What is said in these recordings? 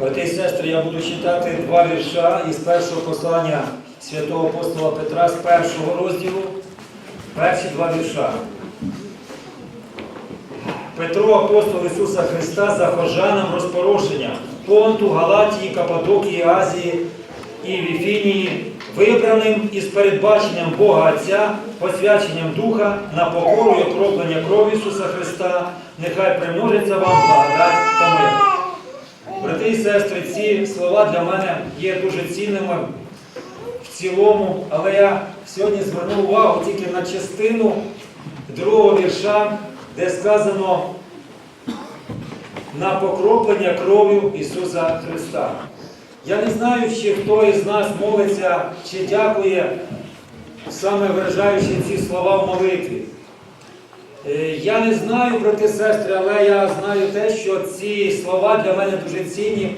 Брати і сестри, я буду читати два вірша із першого послання святого апостола Петра з першого розділу. Перші два вірша. Петро, апостол Ісуса Христа, за хожанам розпорошення Понту, Галатії, Каппадокії, Азії і Віфінії, вибраним із передбаченням Бога Отця, посвяченням Духа на покору і окроплення крові Ісуса Христа, нехай примножиться вам благодать та мир. Брати і сестри, ці слова для мене є дуже цінними в цілому, але я сьогодні звернув увагу тільки на частину другого вірша, де сказано на покроплення кров'ю Ісуса Христа. Я не знаю, чи хто із нас молиться, чи дякує, саме виражаючи ці слова в молитві. Е, Я не знаю, брати сестри, але я знаю те, що ці слова для мене дуже цінні,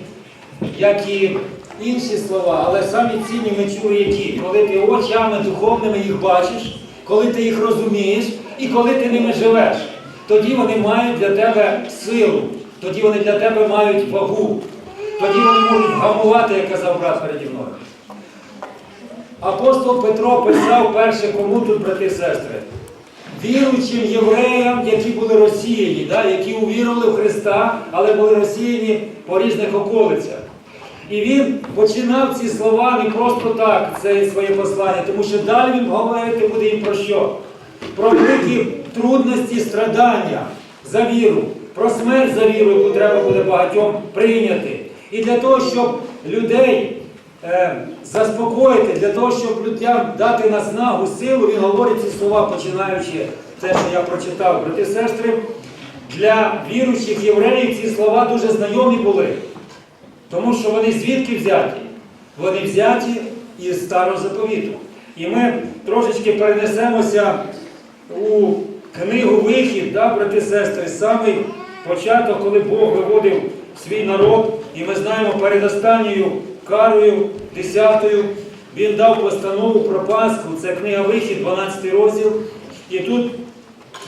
як і інші слова, але самі цінні ми чули які, коли ти очами духовними їх бачиш, коли ти їх розумієш і коли ти ними живеш. Тоді вони мають для тебе силу, тоді вони для тебе мають вагу, тоді вони можуть вгамувати, як казав брат переді мною. Апостол Петро писав перше, кому тут, брати і сестри, віруючим євреям, які були розсіяні, да, які увірували в Христа, але були розсіяні по різних околицях. І він починав ці слова не просто так, це своє послання, тому що далі він говорити буде їм про що? Про великі трудності, страдання за віру, про смерть за віру, яку треба буде багатьом прийняти. І для того, щоб людей заспокоїти, для того, щоб людям дати наснагу, силу, він говорить ці слова, починаючи те, що я прочитав. Брати сестри, для віруючих євреїв ці слова дуже знайомі були. Тому що вони звідки взяті? Вони взяті із старого заповіту. І ми трошечки перенесемося у книгу Вихід, да, брати сестри, самий початок, коли Бог виводив свій народ, і ми знаємо перед останньою карою, десятою, він дав постанову про Пасху. Це книга Вихід, 12 розділ. І тут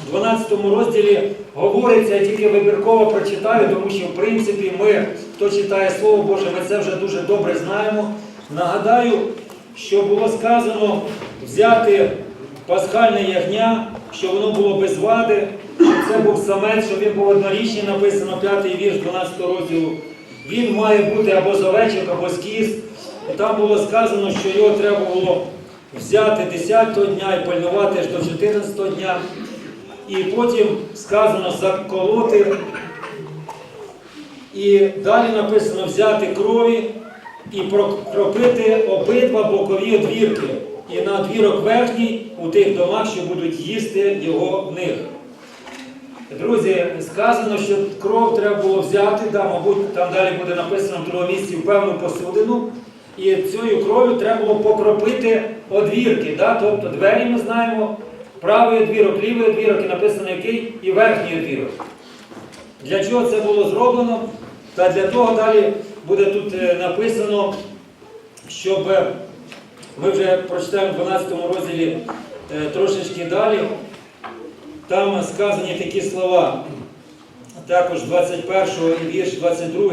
в 12 розділі говориться, я тільки вибірково прочитаю, тому що, в принципі, ми, хто читає Слово Боже, ми це вже дуже добре знаємо. Нагадаю, що було сказано взяти пасхальне ягня, що воно було без вади, що це був самець, що він був однорічний, написано 5 вірш 12 розділу. Він має бути або з овечок, або з кіз. І там було сказано, що його треба було взяти 10-го дня і пальнувати аж до 14-го дня. І потім сказано заколоти. І далі написано взяти крові і прокропити обидва бокові одвірки. І на одвірок верхній у тих домах, що будуть їсти його в них. Друзі, сказано, що кров треба було взяти, да, мабуть, там далі буде написано в другому місці в певну посудину. І цією кров'ю треба було покропити одвірки. Да? Тобто двері ми знаємо, правий одвірок, лівий одвірок і написано який, і верхній одвірок. Для чого це було зроблено? Та для того далі буде тут е, написано, щоб е, ми вже прочитаємо в 12 розділі е, трошечки далі. Там сказані такі слова, також 21 і вірш 22.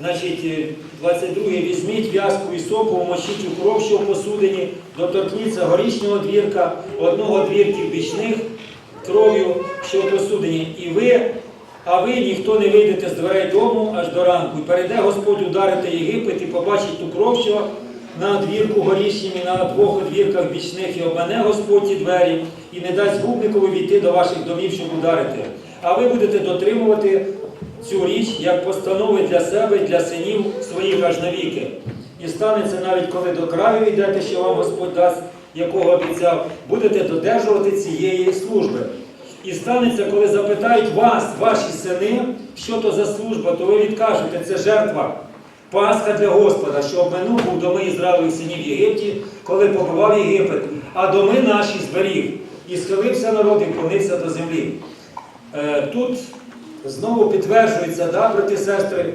Значить, е, 22 візьміть в'язку і сопу, умочіть у кров, що в посудині, доторкніться горішнього двірка, одного двірків бічних кров'ю, що в посудині. І ви, а ви ніхто не вийдете з дверей дому аж до ранку. І перейде Господь ударити Єгипет і побачить ту кров, що на двірку горішнім і на двох одвірках бічних, і обмане Господь ті двері, і не дасть губникові війти до ваших домів, щоб ударити. А ви будете дотримувати цю річ як постанови для себе і для синів своїх аж навіки. І станеться навіть коли до краю йдете, що вам Господь дасть, якого обіцяв, будете додержувати цієї служби. І станеться, коли запитають вас, ваші сини, що то за служба, то ви відкажете, це жертва. Пасха для Господа, що обминув був доми Ізраїлевих синів Єгипті, коли побував Єгипет, а доми наші зберіг. І схилився народ і вклонився до землі. Е, Тут знову підтверджується, да, брати і сестри,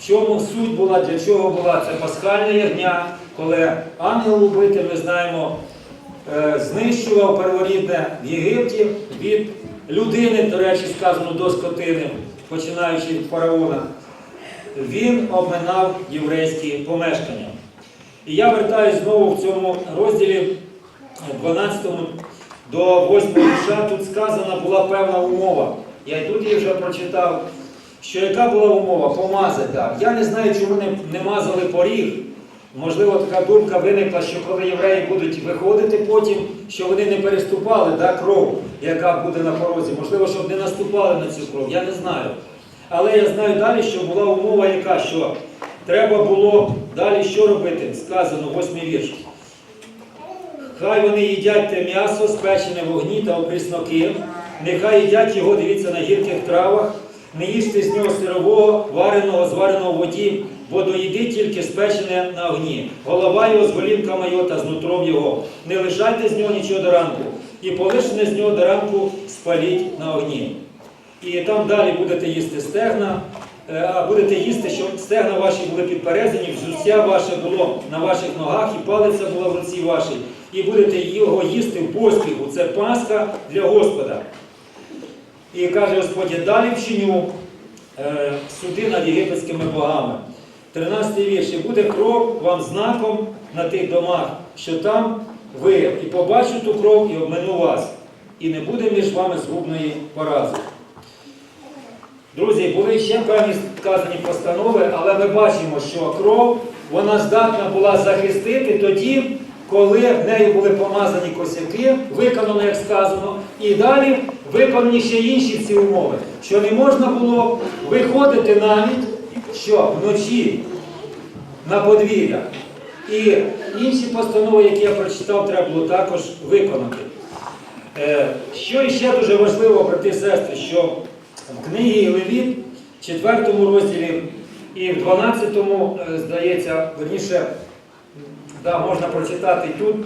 в чому суть була, для чого була це пасхальне ягня, коли ангел убитий, ми знаємо, е, знищував перворідне в Єгипті від людини, до речі, сказано до скотини, починаючи від фараона. він обминав єврейські помешкання. І я вертаюсь знову в цьому розділі 12 до 8 вірша. Тут сказана була певна умова. Я й тут її вже прочитав. Що яка була умова? Помазати. Я не знаю, чому не, не мазали поріг. Можливо, така думка виникла, що коли євреї будуть виходити потім, що вони не переступали да, кров, яка буде на порозі. Можливо, щоб не наступали на цю кров. Я не знаю. Але я знаю далі, що була умова яка, що треба було далі що робити? Сказано, восьмий вірш. Хай вони їдять те м'ясо, спечене в вогні та опрісноки, нехай їдять його, дивіться, на гірких травах, не їжте з нього сирового, вареного, звареного в воді, водоїди тільки спечене на огні. Голова його з голівками його та з нутром його. Не лишайте з нього нічого до ранку, і полишене з нього до ранку спаліть на огні. І там далі будете їсти стегна, е, а будете їсти, щоб стегна ваші були підперезані, взуття ваше було на ваших ногах, і палиця була в руці вашій. І будете його їсти в поспіху. Це Пасха для Господа. І каже Господь, «Я далі вчиню е, суди над єгипетськими богами. 13 вірш. І буде кров вам знаком на тих домах, що там ви, і побачу ту кров, і обмину вас, і не буде між вами згубної порази. Друзі, були ще певні сказані постанови, але ми бачимо, що кров вона здатна була захистити тоді, коли в неї були помазані косяки, виконано, як сказано, і далі виконані ще інші ці умови, що не можна було виходити навіть що вночі на подвір'я. І інші постанови, які я прочитав, треба було також виконати. Е, Що іще дуже важливо, брати і сестри, що в книгі Левіт, 4 розділі і в 12, е, здається, верніше, да, можна прочитати тут,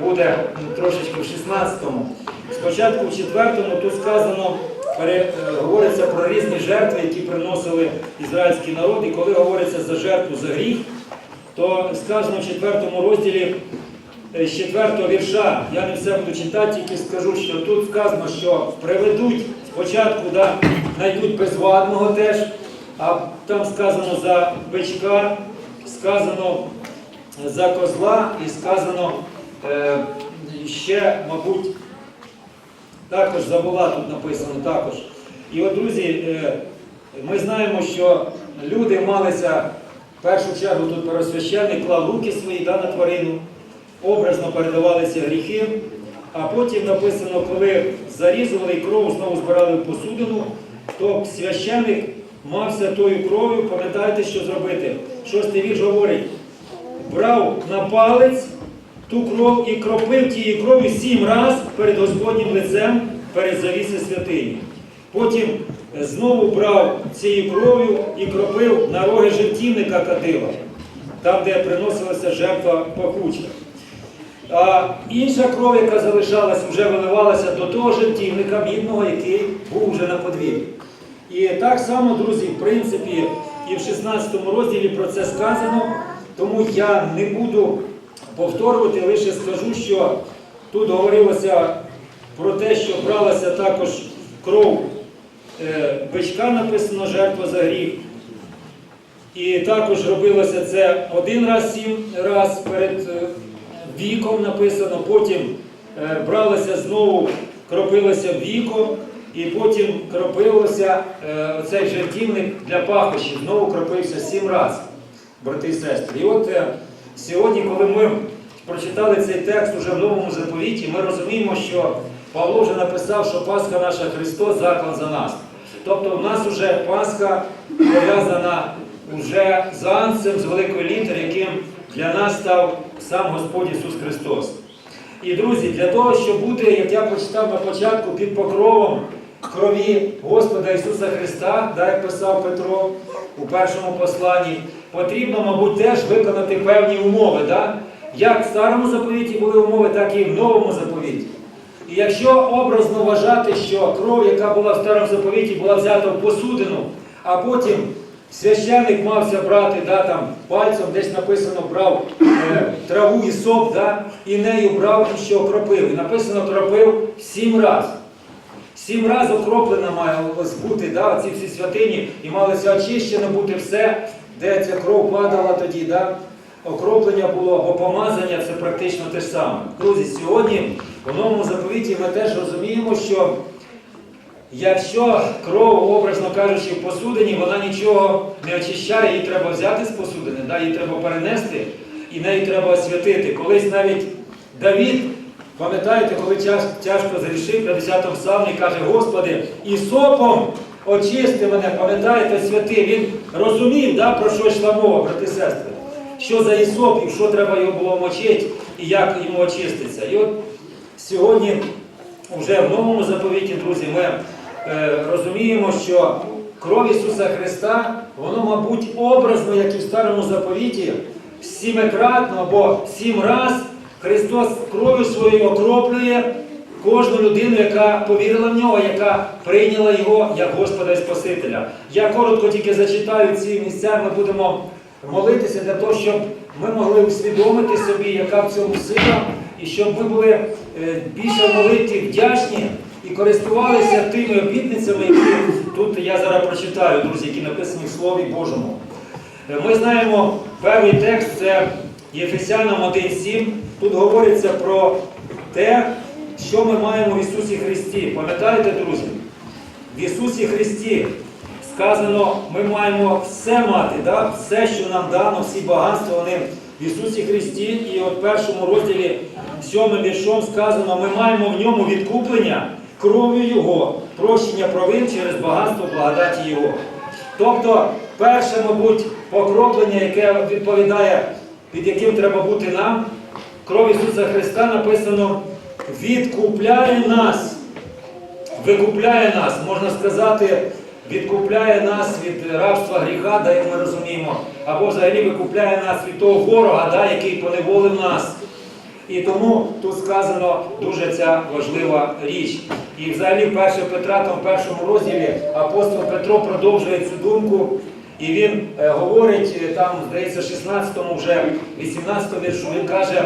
буде трошечки в 16-му. Спочатку в 4-му тут сказано, е, говориться про різні жертви, які приносили ізраїльський народ, і коли говориться за жертву за гріх, то сказано в 4 розділі е, з 4 вірша, я не все буду читати, тільки скажу, що тут сказано, що приведуть спочатку, да, знайдуть безвадного теж, а там сказано за бичка, сказано за козла і сказано е, ще, мабуть, також за вола тут написано також. І от, друзі, е, ми знаємо, що люди малися в першу чергу тут первосвященник клав руки свої да, на тварину, образно передавалися гріхи, а потім написано, коли зарізували і кров знову збирали в посудину, то священник мався тою кров'ю, пам'ятаєте, що зробити? Шостий вірш говорить, брав на палець ту кров і кропив тією кров'ю сім раз перед Господнім лицем перед завіси святині. Потім е, знову брав цією кров'ю і кропив на роги жертівника кадила, там, де приносилася жертва пахуча. А інша кров, яка залишалась, вже виливалася до того жертівника мідного, який був вже на подвір'ї. І так само, друзі, в принципі, і в 16 розділі про це сказано, тому я не буду повторювати, лише скажу, що тут говорилося про те, що бралася також кров е, бичка, написано жертва за гріх. І також робилося це один раз сім раз перед е, віком написано, потім е, бралося знову, кропилося віком, і потім кропилося оцей жертівник для пахощів, знову кропився сім разів, брати і сестри. І от е, сьогодні, коли ми прочитали цей текст уже в новому заповіті, ми розуміємо, що Павло вже написав, що Пасха наша Христос заклан за нас. Тобто в нас вже Пасха пов'язана вже з анцем, з великої літери, яким для нас став сам Господь Ісус Христос. І друзі, для того, щоб бути, як я прочитав на початку, під покровом крові Господа Ісуса Христа, да, як писав Петро у першому посланні, потрібно, мабуть, теж виконати певні умови. Да? Як в старому заповіті були умови, так і в новому заповіті. І якщо образно вважати, що кров, яка була в старому заповіті, була взята в посудину, а потім священник мався брати да, там, пальцем, десь написано, брав е, траву і соп, да, і нею брав і що кропив. І написано кропив сім разів. Сім разів окроплена має бути, да, ці всі святині, і малося очищено бути все, де ця кров падала тоді. Да? Окроплення було або помазання це практично те ж саме. Друзі, сьогодні в новому заповіті ми теж розуміємо, що якщо кров, образно кажучи, в посудині, вона нічого не очищає, її треба взяти з посудини, да, її треба перенести і неї треба освятити. Колись навіть Давід, пам'ятаєте, коли тяжко зрішив, 50-му псалмі каже, Господи, ісопом очисти мене, пам'ятаєте, святий. Він розумів, да, про що йшла мова, брати і сестри. Що за ісоп і що треба його було мочити і як йому очиститься. І от сьогодні вже в новому заповіті, друзі, ми е, розуміємо, що кров Ісуса Христа, воно, мабуть, образно, як і в старому заповіті, сімикратно або сім раз Христос кров'ю своєю окроплює кожну людину, яка повірила в нього, яка прийняла його як Господа і Спасителя. Я коротко тільки зачитаю ці місця, ми будемо молитися для того, щоб ми могли усвідомити собі, яка в цьому сила, і щоб ми були е, більше молитві вдячні і користувалися тими обітницями, які тут я зараз прочитаю, друзі, які написані в Слові Божому. Е, Ми знаємо перший текст це Єфесянам 1.7. Тут говориться про те, що ми маємо в Ісусі Христі. Пам'ятаєте, друзі? В Ісусі Христі сказано, ми маємо все мати, да? все, що нам дано, всі багатства, вони в Ісусі Христі. І от в першому розділі сьомим віршом сказано, ми маємо в ньому відкуплення кров'ю Його, прощення провин через багатство благодаті Його. Тобто, перше, мабуть, покроплення, яке відповідає, під яким треба бути нам, кров Ісуса Христа написано, відкупляє нас викупляє нас, можна сказати, відкупляє нас від рабства гріха, да, як ми розуміємо, або взагалі викупляє нас від того ворога, да, який поневолив нас. І тому тут сказано дуже ця важлива річ. І взагалі в 1 Петра, там в першому розділі апостол Петро продовжує цю думку, і він е, говорить, е, там, здається, 16-му вже 18-му віршу, він каже,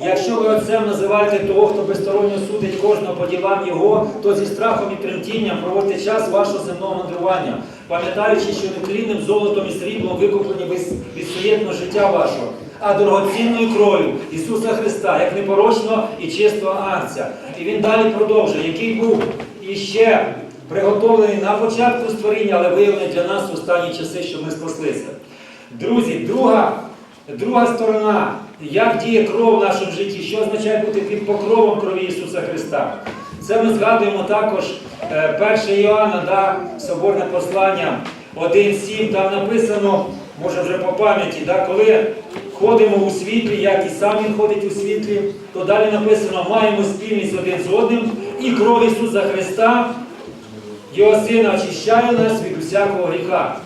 якщо ви отцем називаєте того, хто безсторонньо судить кожного по ділам його, то зі страхом і тремтінням проводьте час вашого земного мандрування, пам'ятаючи, що нетлінним золотом і сріблом викуплені ви відстоєтно життя вашого, а дорогоцінною кров'ю Ісуса Христа, як непорочного і чистого агнця. І він далі продовжує, який був іще приготовлений на початку створіння, але виявлений для нас в останні часи, щоб ми спаслися. Друзі, друга, друга сторона, як діє кров в нашому житті, що означає бути під покровом крові Ісуса Христа. Це ми згадуємо також е, 1 Іоанна, да, соборне послання 1.7, там написано, може вже по пам'яті, да, коли ходимо у світлі, як і сам Він ходить у світлі, то далі написано, маємо спільність один з одним, і кров Ісуса Христа, Його Сина очищає нас від усякого гріха.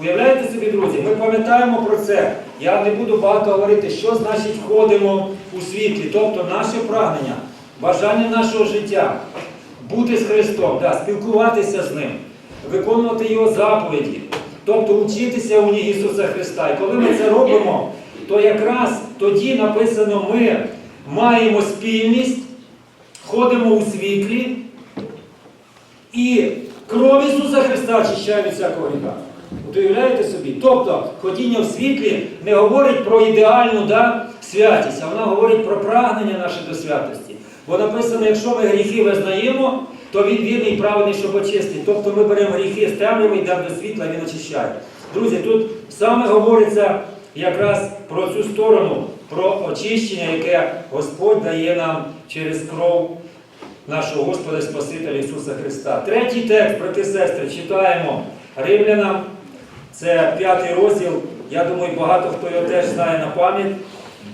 Уявляєте собі, друзі, ми пам'ятаємо про це. Я не буду багато говорити, що значить ходимо у світлі, тобто наше прагнення, бажання нашого життя, бути з Христом, да, спілкуватися з Ним, виконувати Його заповіді, тобто учитися у ній Ісуса Христа. І коли ми це робимо, то якраз тоді написано, ми маємо спільність, ходимо у світлі, і кров Ісуса Христа очищає від всякого гріха. От уявляєте собі? Тобто ходіння в світлі не говорить про ідеальну да, святість, а вона говорить про прагнення наше до святості. Бо написано, якщо ми гріхи визнаємо, то він вірний і правильний, щоб очистити. Тобто ми беремо гріхи темряви, йдемо до світла, він очищає. Друзі, тут саме говориться якраз про цю сторону, про очищення, яке Господь дає нам через кров нашого Господа і Спасителя Ісуса Христа. Третій текст, брати і сестри, читаємо Римлянам, це п'ятий розділ. Я думаю, багато хто його теж знає на пам'ять.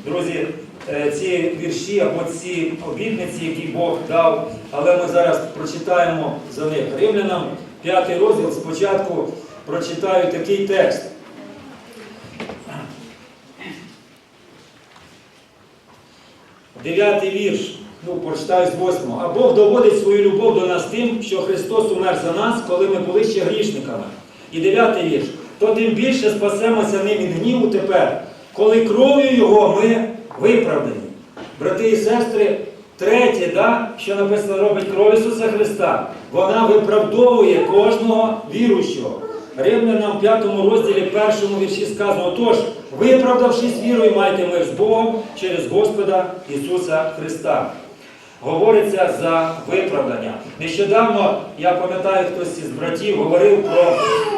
Друзі, е, ці вірші або ці обітниці, які Бог дав, але ми зараз прочитаємо за них. Римлянам, п'ятий розділ, спочатку прочитаю такий текст. Дев'ятий вірш, ну, прочитаю з восьмого. А Бог доводить свою любов до нас тим, що Христос умер за нас, коли ми були ще грішниками. І дев'ятий вірш. То тим більше спасемося ним від гніву тепер, коли кров'ю Його ми виправдані. Брати і сестри, третє, да, що написано робить кров Ісуса Христа. вона виправдовує кожного віруючого. Римлянам в п'ятому розділі першому вірші сказано, отож, виправдавшись вірою, майте мир з Богом через Господа Ісуса Христа. Говориться за виправдання. Нещодавно, я пам'ятаю, хтось із братів говорив про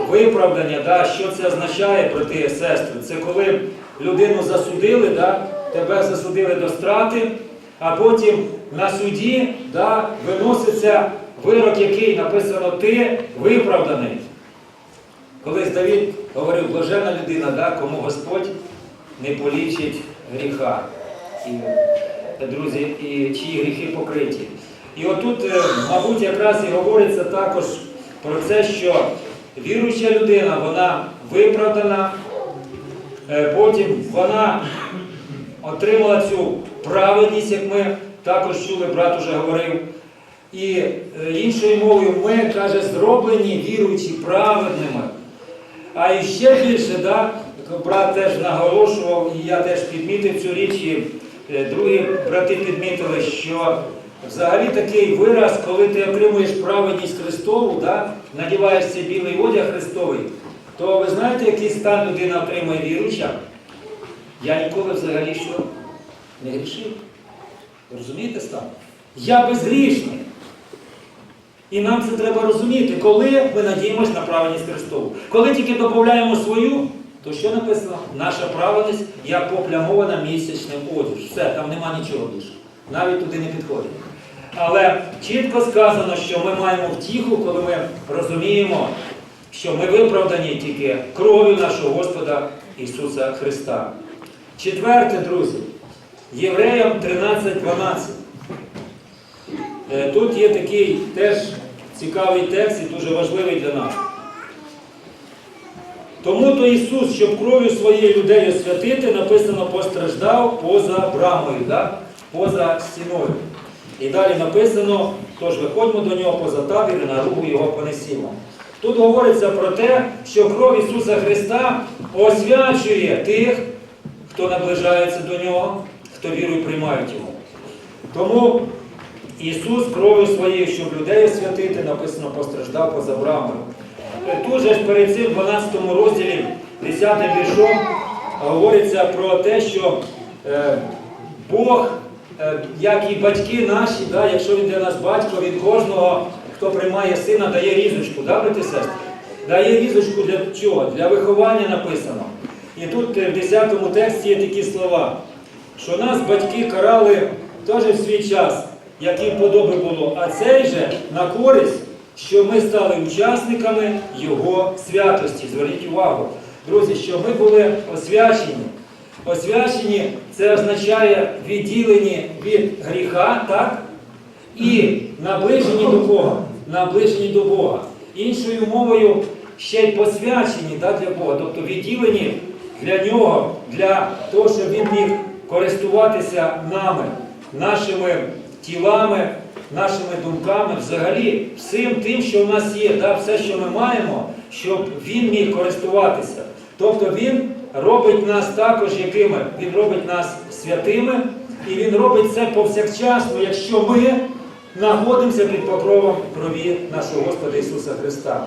виправдання, да, що це означає, брати і сестри. Це коли людину засудили, да, тебе засудили до страти, а потім на суді да, виноситься вирок, який написано ти виправданий. Колись Давід говорив, блажена людина, да, кому Господь не полічить гріха. Е, друзі, і чиї гріхи покриті. І отут, е, мабуть, якраз і говориться також про це, що віруюча людина, вона виправдана, е, потім вона отримала цю праведність, як ми також чули, брат уже говорив. І іншою мовою ми, каже, зроблені віруючі праведними. А ще більше, да, брат теж наголошував, і я теж підмітив цю річ, другі брати підмітили, що взагалі такий вираз, коли ти отримуєш праведність Христову, да, надіваєшся білий одяг Христовий, то ви знаєте, який стан людина отримує віруюча? Я ніколи взагалі що не грішив. Розумієте стан? Я безгрішний. І нам це треба розуміти, коли ми надіємося на праведність Христову. Коли тільки додаємо свою, то що написано? Наша праведність як поплямована місячним одяг. Все, там нема нічого більше. Навіть туди не підходить. Але чітко сказано, що ми маємо втіху, коли ми розуміємо, що ми виправдані тільки кров'ю нашого Господа Ісуса Христа. Четверте, друзі, Євреям 13.12. Е, Тут є такий теж цікавий текст і дуже важливий для нас. Тому то Ісус, щоб кров'ю своєю людей освятити, написано, постраждав поза брамою, да? поза стіною. І далі написано, тож виходьмо до нього поза табір і на руку його понесімо. Тут говориться про те, що кров Ісуса Христа освячує тих, хто наближається до нього, хто вірою приймають Його. Тому Ісус кров'ю своєю, щоб людей освятити, написано, постраждав поза брамою. Тут же перед цим 12 розділі 10 віршом говориться про те, що е, Бог, е, як і батьки наші, да, якщо він для нас батько, він кожного, хто приймає сина, дає різочку, да, брати сестри? Дає різочку для чого? Для виховання написано. І тут е, в 10 тексті є такі слова, що нас батьки карали теж в свій час, як їм подоби було, а цей же на користь, що ми стали учасниками Його святості. Зверніть увагу, друзі, що ми були освячені. Освячені це означає відділені від гріха, так? І наближені до Бога. Наближені до Бога. Іншою мовою, ще й посвячені так, для Бога, тобто відділені для нього, для того, щоб він міг користуватися нами, нашими тілами, нашими думками, взагалі всім тим, що в нас є, да, все, що ми маємо, щоб він міг користуватися. Тобто він робить нас також якими? Він робить нас святими, і він робить це повсякчасно, якщо ми знаходимося під покровом крові нашого Господа Ісуса Христа.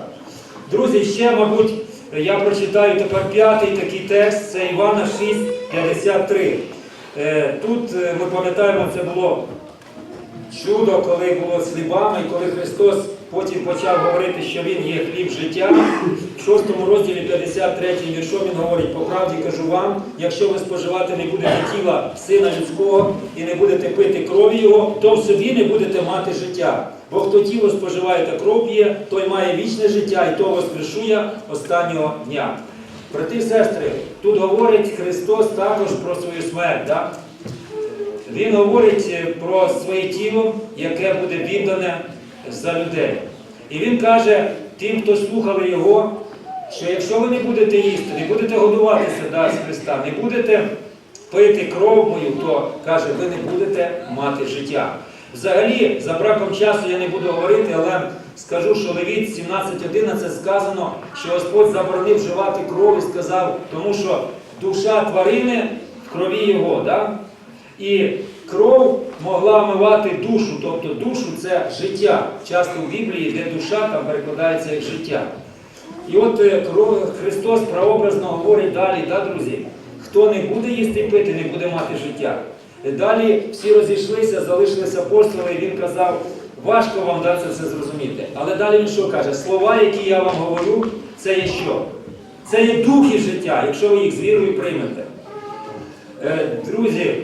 Друзі, ще, мабуть, я прочитаю тепер п'ятий такий текст, це Івана 6, 53. Е, Тут е, ми пам'ятаємо, це було чудо, коли було з хлібами, коли Христос потім почав говорити, що Він є хліб життя. В 6 розділі 53 віршом Він говорить, по правді кажу вам, якщо ви споживати не будете тіла Сина Людського і не будете пити крові Його, то в собі не будете мати життя. Бо хто тіло споживає та кров п'є, той має вічне життя, і то воскрешує останнього дня. Брати і сестри, тут говорить Христос також про свою смерть. Да? Він говорить е, про своє тіло, яке буде віддане за людей. І він каже тим, хто слухали його, що якщо ви не будете їсти, не будете годуватися да, з Христа, не будете пити кров мою, то каже, ви не будете мати життя. Взагалі, за браком часу я не буду говорити, але скажу, що Левіт 17.11 сказано, що Господь заборонив вживати кров і сказав, тому що душа тварини в крові його. Да? І кров могла омивати душу, тобто душу це життя. Часто в Біблії, де душа, там перекладається як життя. І от е, кров- Христос прообразно говорить далі, да, друзі, хто не буде їсти і пити, не буде мати життя. Далі всі розійшлися, залишилися апостоли, і він казав, важко вам да, це все зрозуміти. Але далі він що каже? Слова, які я вам говорю, це є що? Це є духи життя, якщо ви їх з вірою приймете. Е, Друзі,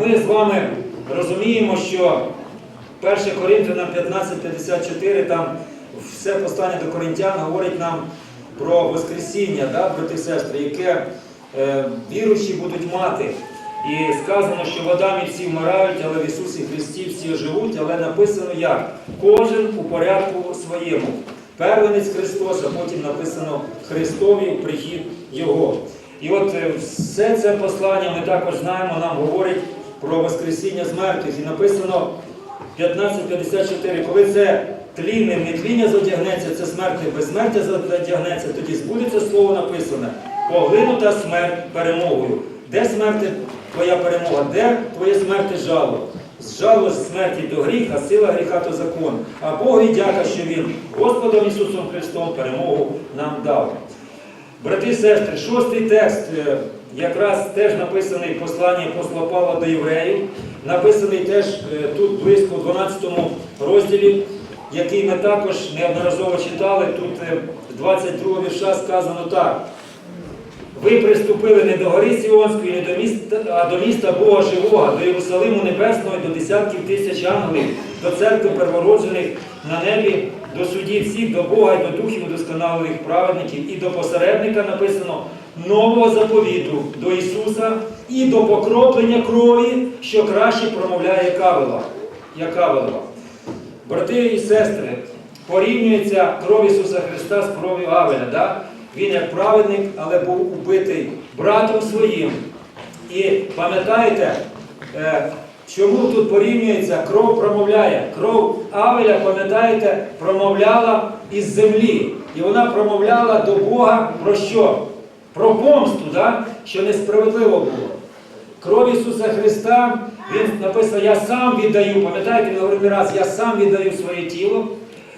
ми з вами розуміємо, що 1 Коринфянам 15.54, там все послання до коринтян говорить нам про Воскресіння, да, брати сестри, яке е, віруючі будуть мати. І сказано, що в Адамі всі вмирають, але в Ісусі Христі всі живуть, але написано як? Кожен у порядку своєму. Первенець Христос, а потім написано Христові прихід Його. І от е, все це послання ми також знаємо, нам говорить про Воскресіння з мертвих. І написано 15.54, коли це тлінним не тління зодягнеться, це смертне безсмертя зодягнеться, тоді збудеться слово написане, поглинута смерть перемогою. Де смерть твоя перемога? Де твоє смерти жало? З жалу ж смерті до гріх, а сила гріха то закон. А Богові дяка, що Він Господом Ісусом Христом перемогу нам дав. Брати і сестри, шостий текст е, якраз теж написаний в посланні апостола Павла до євреїв, написаний теж е, тут близько в 12 розділі, який ми також неодноразово читали. Тут е, з 22 вірша сказано так. Ви приступили не до гори Сіонської, не до міста, а до міста Бога Живого, до Єрусалиму Небесного, і до десятків тисяч ангелів, до церкви первороджених на небі, до судів всіх, до Бога і до духів удосконалених праведників, і до посередника написано нового заповіту до Ісуса і до покроплення крові, що краще промовляє Кавела. Як Кавелова. Брати і сестри, порівнюється кров Ісуса Христа з кров'ю Авеля. Да? Він як праведник, але був убитий братом своїм. І пам'ятаєте, е, чому тут порівнюється? Кров промовляє. Кров Авеля, пам'ятаєте, промовляла із землі. І вона промовляла до Бога про що? Про помсту, да? що несправедливо було. Кров Ісуса Христа, Він написано, я сам віддаю, пам'ятаєте, він говорив не раз, я сам віддаю своє тіло.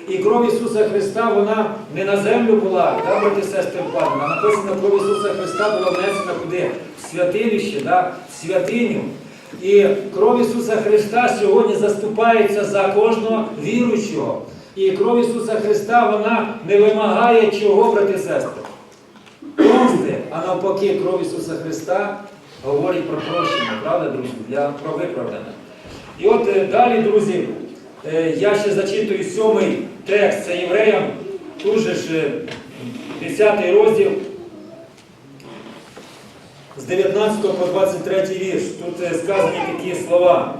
І кров Ісуса Христа, вона не на землю була, да, брати сестри вкладена. Написано, кров Ісуса Христа була внесена куди? В святилище, да, в святиню. І кров Ісуса Христа сьогодні заступається за кожного віруючого. І кров Ісуса Христа, вона не вимагає чого, брати сестри? Помсти, а навпаки, кров Ісуса Христа говорить про прощення, правда, друзі? Для про виправдання. І от е, далі, друзі, е, я ще зачитую сьомий текст, це євреям, тут же ж е, 10 розділ з 19 по 23 вірш. Тут е, сказані такі слова.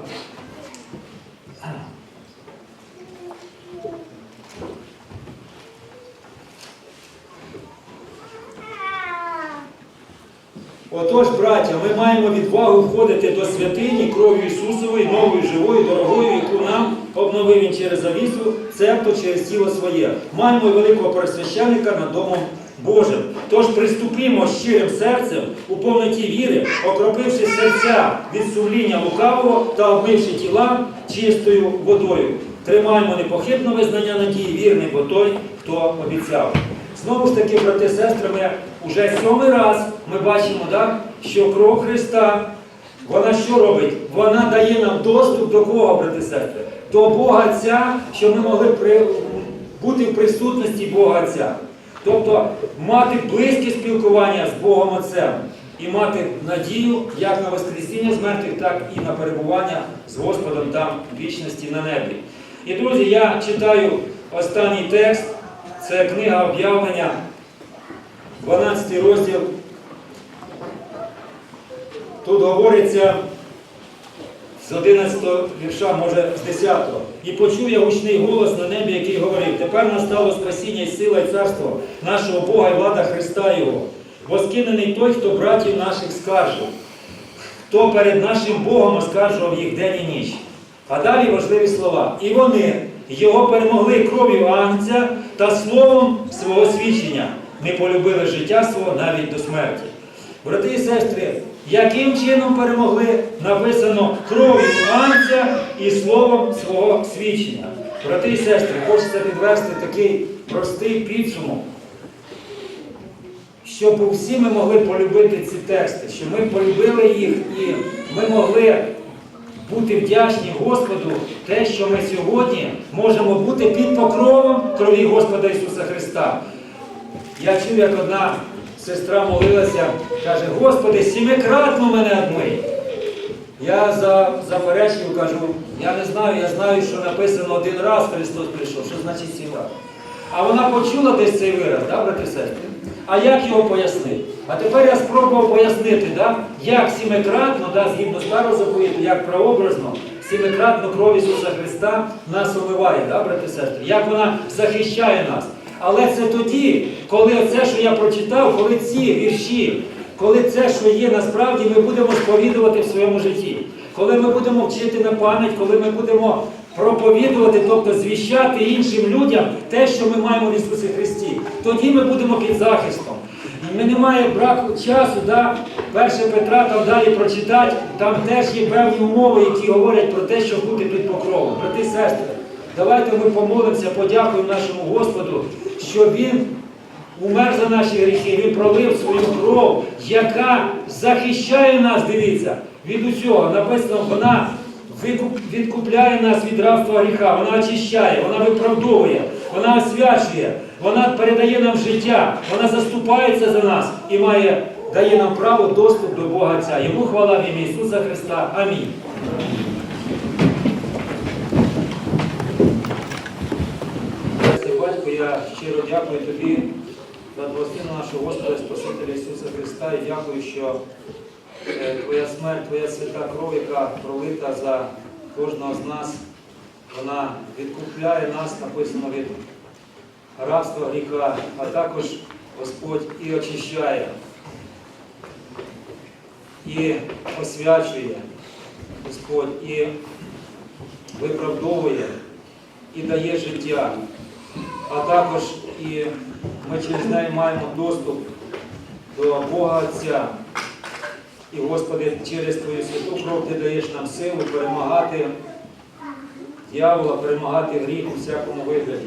Отож, браття, ми маємо відвагу входити до святині кров'ю Ісусової, новою, живою, дорогою, яку нам обновив Він через завісу, цебто через тіло своє. Маємо великого пересвященника над Домом Божим. Тож приступімо щирим серцем у повноті віри, окропивши серця від сумління лукавого та обмивши тіла чистою водою. Тримаємо непохитне визнання надії вірний, бо той, хто обіцяв. Знову ж таки, брати сестри, ми вже сьомий раз ми бачимо, так, що кров Христа, вона що робить? Вона дає нам доступ до кого, брати сестри? До Бога Отця, щоб ми могли при- бути в присутності Бога Отця. Тобто мати близьке спілкування з Богом Отцем і мати надію як на Воскресіння з мертвих, так і на перебування з Господом там вічності на небі. І друзі, я читаю останній текст. Це книга об'явлення, 12 розділ. Тут говориться з 11 вірша, може з 10. І почув я гучний голос на небі, який говорив, тепер настало спасіння і сила і царство нашого Бога і влада Христа Його. Воскинений той, хто братів наших скаржив, хто перед нашим Богом оскаржував їх день і ніч. А далі важливі слова. І вони його перемогли кров'ю Агнця та словом свого свідчення, не полюбили життя свого навіть до смерті. Брати і сестри, яким чином перемогли? Написано кров'ю анця і словом свого свідчення. Брати і сестри, хочеться підвести такий простий підсумок, щоб всі ми могли полюбити ці тексти, щоб ми полюбили їх і ми могли бути вдячні Господу те, що ми сьогодні можемо бути під покровом крові Господа Ісуса Христа. Я чув, як одна сестра молилася, каже, Господи, сімикратно мене обмий. Я за, заперечив, кажу, я не знаю, я знаю, що написано один раз Христос прийшов, що значить сім разів. А вона почула десь цей вираз, да, брати сестри? А як його пояснити? А тепер я спробував пояснити, да, як сімикратно, да, згідно старого заповіту, як прообразно, сімикратно кров Ісуса Христа нас омиває, да, брати сестри, як вона захищає нас. Але це тоді, коли оце, що я прочитав, коли ці вірші, коли це, що є насправді, ми будемо сповідувати в своєму житті. Коли ми будемо вчити на пам'ять, коли ми будемо проповідувати, тобто звіщати іншим людям те, що ми маємо в Ісусі Христі, тоді ми будемо під захистом. І ми не маємо браку часу, да? 1 Петра там далі прочитати, там теж є певні умови, які говорять про те, щоб бути під покровом. Брати сестри, давайте ми помолимося, подякуємо нашому Господу, що Він умер за наші гріхи, Він пролив свою кров, яка захищає нас, дивіться, від усього. Написано, вона відкупляє нас від рабства гріха, вона очищає, вона виправдовує, вона освячує, вона передає нам життя, вона заступається за нас і має, дає нам право доступ до Бога Отця. Йому хвала в ім'я Ісуса Христа. Амінь. Отець, Батько, я щиро дякую тобі за благословення нашого Господа Спасителя Ісуса Христа. І дякую, що е, Твоя смерть, Твоя свята кров, яка пролита за кожного з нас, вона відкупляє нас, написано від рабства гріха, а також Господь і очищає, і освячує Господь, і виправдовує, і дає життя а також і ми через неї маємо доступ до Бога Отця. І, Господи, через Твою святу кров Ти даєш нам силу перемагати дьявола, перемагати гріх у всякому вигляді.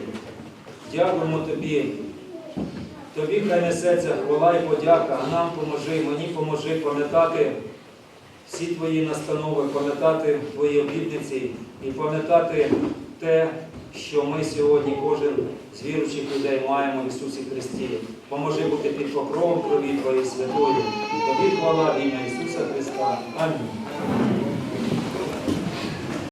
Дякуємо Тобі. Тобі хай несеться хвала і подяка, а нам поможи, мені поможи пам'ятати всі Твої настанови, пам'ятати Твої обітниці і пам'ятати те, що ми сьогодні, кожен з віруючих людей маємо в Ісусі Христі. Поможи бути під покровом крові Твоєї святої. Тобі хвала в ім'я Ісуса Христа. Амінь.